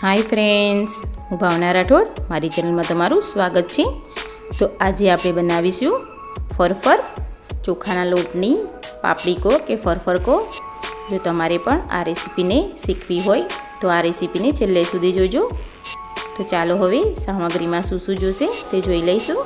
Hi friends હું ભાવના રાઠોડ, મારી ચેનલમાં તમારું સ્વાગત છે. તો આજે આપણે બનાવીશું ફરફર ચોખાના લોટની પાપડી કહો કે ફરફર કહો જો તમારે પણ આ રેસીપીને શીખવી હોય, તો આ રેસીપીને છેલ્લે સુધી જોજો. તો ચાલો હવે સામગ્રીમાં શું શું જોશે તે જોઈ લઈશું.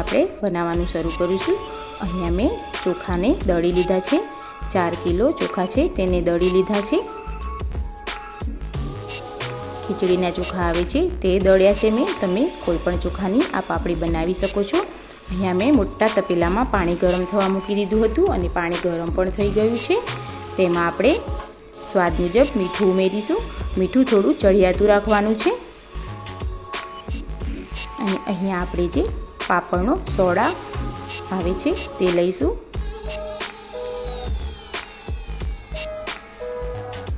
આપણે બનાવવાનું શરૂ કરીશું. અહીંયા મેં ચોખાને દળી લીધા છે. ચાર કિલો ચોખા છે, તેને દળી લીધા છે. ખીચડીના ચોખા આવે છે, તે દળ્યા છે મેં. તમે કોઈ પણ ચોખાની આ પાપડી બનાવી શકો છો. અહીંયા મેં મોટા તપેલામાં પાણી ગરમ થવા મૂકી દીધું હતું અને પાણી ગરમ પણ થઈ ગયું છે. તેમાં આપણે સ્વાદ મુજબ મીઠું ઉમેરીશું. મીઠું થોડું ચડિયાતું રાખવાનું છે. અને અહીંયા આપણે જે પાપડનો સોડા આવે છે, તે લઈશું.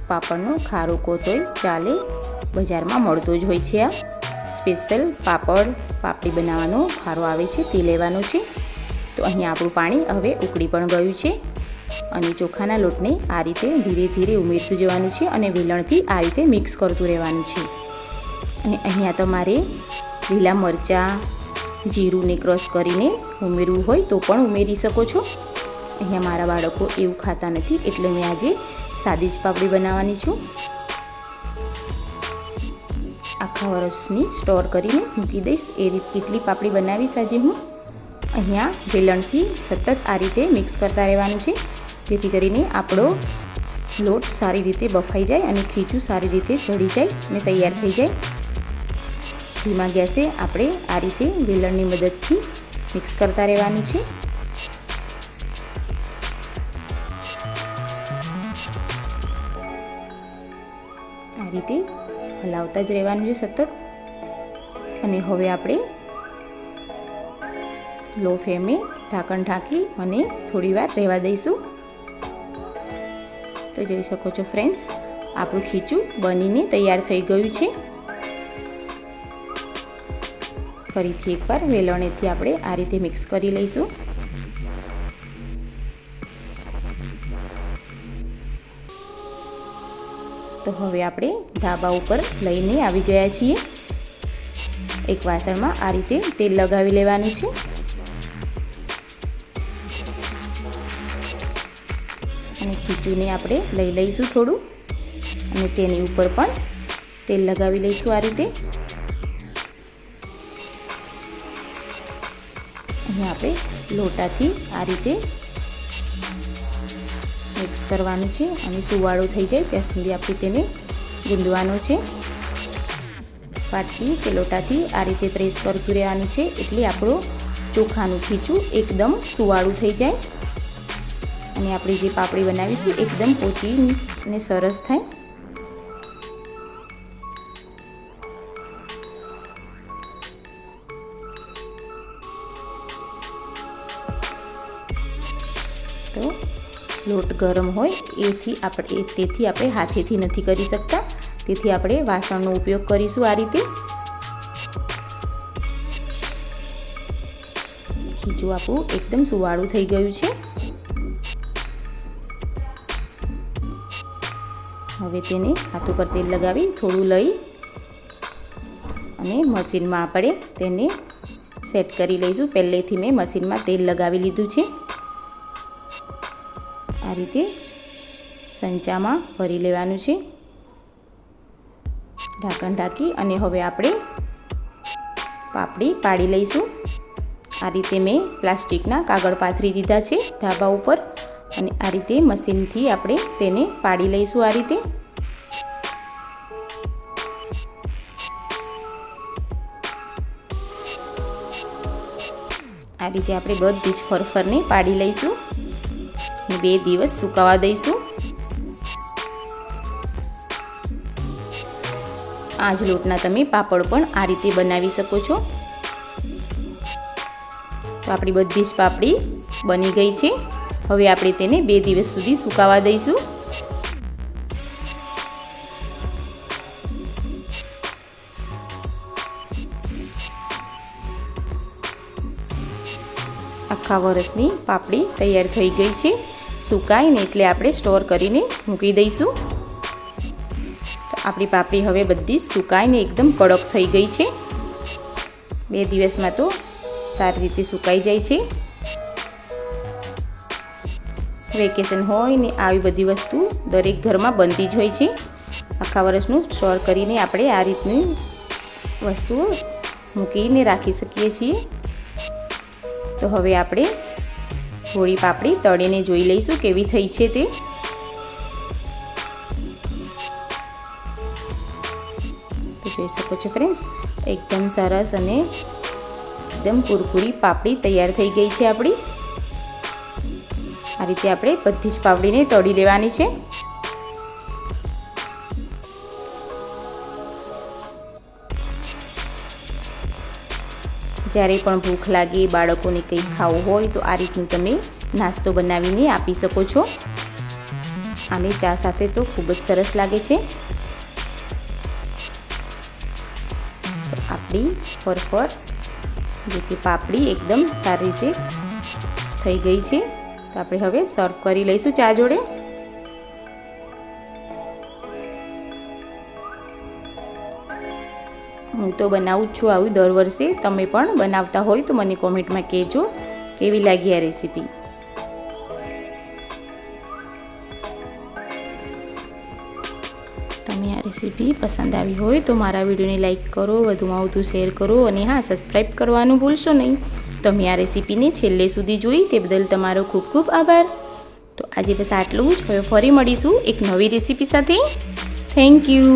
પાપડનો ખારો કોતોય ચાલે, બજારમાં મળતો જ હોય છે આ. સ્પેશિયલ પાપડ, પાપડી બનાવવાનો ખારો આવે છે, તે લેવાનો છે. તો અહીં આપણું પાણી હવે ઉકળી પણ ગયું છે. અને ચોખાના લોટને આ રીતે ધીરે ધીરે ઉમેરતું જવાનું છે અને વેલણથી આ રીતે મિક્સ કરતું રહેવાનું છે. અને અહીંયા તમારે લીલા મરચાં જીરુંને ક્રશ કરીને ઉમેરવું હોય તો પણ ઉમેરી શકો છો. અહીંયા મારા બાળકો એવું ખાતા નથી એટલે મેં આજે સાદી જ પાપડી બનાવવાની છું. આખા વર્ષની સ્ટોર કરીને મૂકી દઈશ. એ રીત કેટલી પાપડી બનાવીશ આજે હું. અહીંયા વેલણથી સતત આ રીતે મિક્સ કરતા રહેવાનું છે. જેથી કરીને આપણો લોટ સારી રીતે બફાઈ જાય અને ખીચું સારી રીતે ચડી જાય અને તૈયાર થઈ જાય. ધીમા ગેસે આપણે આ રીતે વેલણની મદદથી મિક્સ કરતા રહેવાનું છે. આ રીતે હલાવતા જ રહેવાનું છે સતત. અને હવે આપણે લો ફ્લેમે ઢાંકણ ઢાંકી અને થોડી વાર રહેવા દઈશું. તો જોઈ શકો છો ફ્રેન્ડ્સ આપણું ખીચું બનીને તૈયાર થઈ ગયું છે. ફરીથી એકવાર વેલણેથી આપણે આ રીતે મિક્સ કરી લઈશું. તો હવે આપણે ધાબા ઉપર લઈને આવી ગયા છીએ. એક વાસણમાં આ રીતે તેલ લગાવી લેવાનું છે. અને ખીચુંને આપણે લઈ લઈશું થોડું. અને તેની ઉપર પણ તેલ લગાવી લઈશું આ રીતે. અહીંયા આપણે લોટાથી આ રીતે મિક્સ કરવાનું છે અને સુવાળો થઈ જાય ત્યાં સુધી આપણે તેને ગુંદવાનો છે. પાટકી કે લોટાથી આ રીતે પ્રેસ કરતું રહેવાનું છે એટલે આપણું ચોખાનું ખીચું એકદમ સુવાળું થઈ જાય. અને આપણે જે પાપડી બનાવીશું, એકદમ પોચી અને સરસ થાય. તો લોટ ગરમ હોય, એથી આપણે તેથી આપણે હાથેથી નથી કરી શકતા. તેથી આપણે વાસણનો ઉપયોગ કરીશું આ રીતે. ખીચું આપણું એકદમ સુવાળું થઈ ગયું છે. હવે તેને હાથ ઉપર તેલ લગાવી થોડું લઈ અને મશીનમાં આપણે તેને સેટ કરી લઈશું. પહેલેથી મેં મશીનમાં તેલ લગાવી લીધું છે. આ રીતે સંચામાં ભરી લેવાનું છે. ઢાંકણ ઢાંકી અને હવે આપણે પાપડી પાડી લઈશું. આ રીતે મેં પ્લાસ્ટિકના કાગળ પાથરી દીધા છે ધાબા ઉપર અને આ રીતે મશીનથી આપણે તેને પાડી લઈશું આ રીતે. આ રીતે આપણે બધી જ ફરફરને પાડી લઈશું. બે દિવસ સુકાવા દઈશું. આ જ લોટના તમે પાપડ પણ આ રીતે બનાવી શકો છો. તો આપણી બધી જ પાપડી બની ગઈ છે. હવે આપણે તેને બે દિવસ સુધી સુકાવા દઈશું. આખા વરસની પાપડી તૈયાર થઈ ગઈ છે. સુકાય ને એટલે આપણે સ્ટોર કરીને મૂકી દઈશું. આપણી પાપડી હવે બધી સુકાઈને એકદમ કડક થઈ ગઈ છે. બે દિવસમાં તો સારી રીતે સુકાઈ જાય છે. વેકેશન હોય ને આવી બધી વસ્તુ દરેક ઘરમાં બનતી જ હોય છે. આખા વર્ષનું સ્ટોર કરીને આપણે આ રીતની વસ્તુઓ મૂકીને રાખી શકીએ છીએ. તો હવે આપણે થોડી પાપડી તળીને જોઈ લઈશું કેવી થઈ છે તે. જોઈ શકો છો ફ્રેન્ડ્સ એકદમ સરસ અને એકદમ કુરકુરી પાપડી તૈયાર થઈ ગઈ છે આપણી. આ રીતે આપણે બધી જ પાપડીને તળી લેવાની છે. જ્યારે પણ ભૂખ લાગે, બાળકોને કંઈ ખાવું હોય તો આ રીતનું તમે નાસ્તો બનાવીને આપી શકો છો. આને ચા સાથે તો ખૂબ જ સરસ લાગે છે. આપણી ફરફર, જે કે પાપડી, એકદમ સારી રીતે થઈ ગઈ છે. તો આપણે હવે સર્વ કરી લઈશું ચા જોડે. હું તો બનાવું જ છું આવું દર વર્ષે. તમે પણ બનાવતા હોય તો મને કોમેન્ટમાં કહેજો. કેવી લાગી આ રેસીપી? તમે આ રેસીપી પસંદ આવી હોય તો મારા વિડીયોને લાઇક કરો, વધુમાં વધુ શેર કરો અને હા, સબસ્ક્રાઈબ કરવાનું ભૂલશો નહીં. તમે આ રેસીપીને છેલ્લે સુધી જોઈ તે બદલ તમારો ખૂબ ખૂબ આભાર. તો આજે બસ આટલું જ. હવે ફરી મળીશું એક નવી રેસીપી સાથે. Thank you